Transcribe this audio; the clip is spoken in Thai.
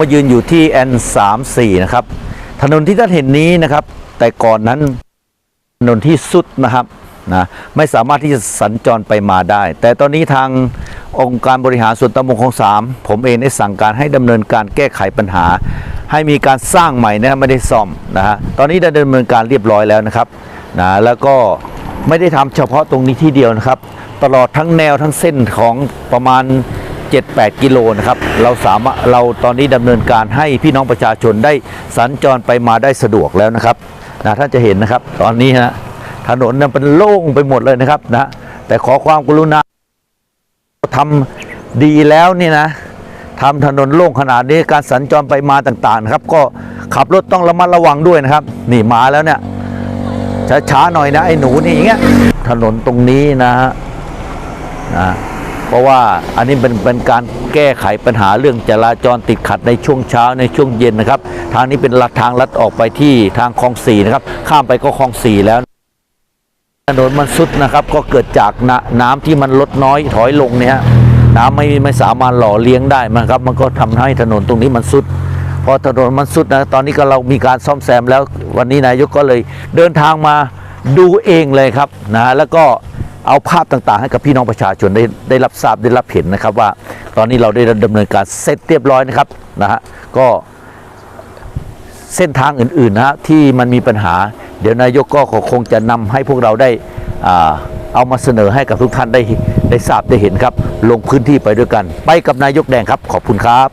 มายืนอยู่ที่ N34 นะครับ ถนนที่ท่านเห็นนี้นะครับ แต่ก่อนนั้นถนนที่สุดนะครับนะไม่สามารถที่จะสัญจรไปมาได้ แต่ตอนนี้ทางองค์การบริหารส่วนตำบลคลองสามผมเองได้สั่งการให้ดำเนินการแก้ไขปัญหา ให้มีการสร้างใหม่นะไม่ได้ซ่อมนะฮะตอนนี้ได้ดำเนินการเรียบร้อยแล้วนะครับนะแล้วก็ไม่ได้ทำเฉพาะตรงนี้ที่เดียวนะครับ ตลอดทั้งแนวทั้งเส้นของประมาณ 7-8 กิโลนะครับเราสามารถเราตอนนี้ดำเนินการให้พี่น้องประชาชนได้สัญจรไปมาได้สะดวกแล้วนะครับนะท่านจะเห็นนะครับ ตอนนี้นะถนนนั้นเป็นโล่งไปหมดเลยนะครับนะแต่ขอความกรุณาทำดีแล้วนี่นะทำถนนโล่งขนาดนี้การสัญจรไปมาต่างๆนะครับ ก็ขับรถต้องระมัดระวังด้วยนะครับ นี่มาแล้วเนี่ยช้าๆหน่อยนะไอ้หนูนี่อย่างเงี้ยถนนตรงนี้นะฮะนะ เพราะว่าอันนี้เป็นเป็นการแก้ไขปัญหาเรื่องจราจรติดขัดในช่วงเช้าในช่วงเย็นนะครับ ทางนี้เป็นลัดทางลัดออกไปที่ทางคลองสี่นะครับ ข้ามไปก็คลองสี่แล้วถนนมันสุดนะครับก็เกิดจากนน้ำที่มันลดน้อยถอยลงเนี่ยน้ำไม่ไม่สามารถหล่อเลี้ยงได้มันครับ มันก็ทำให้ถนนตรงนี้มันสุดพอถนนมันสุดนะตอนนี้ก็เรามีการซ่อมแซมแล้ววันนี้นายกก็เลยเดินทางมาดูเองเลยครับนะแล้วก็ เอาภาพต่างๆ ให้กับพี่น้องประชาชนได้ได้รับทราบได้รับเห็นนะครับว่า ตอนนี้เราได้ดำเนินการเสร็จเรียบร้อยนะครับนะฮะก็เส้นทางอื่นๆนะฮะที่มันมีปัญหา เดี๋ยวนายกก็คงจะนำให้พวกเราได้อ่าเอามาเสนอให้กับทุกท่านได้ได้ทราบได้เห็นครับ ลงพื้นที่ไปด้วยกัน ไปกับนายกแดงครับขอบคุณครับ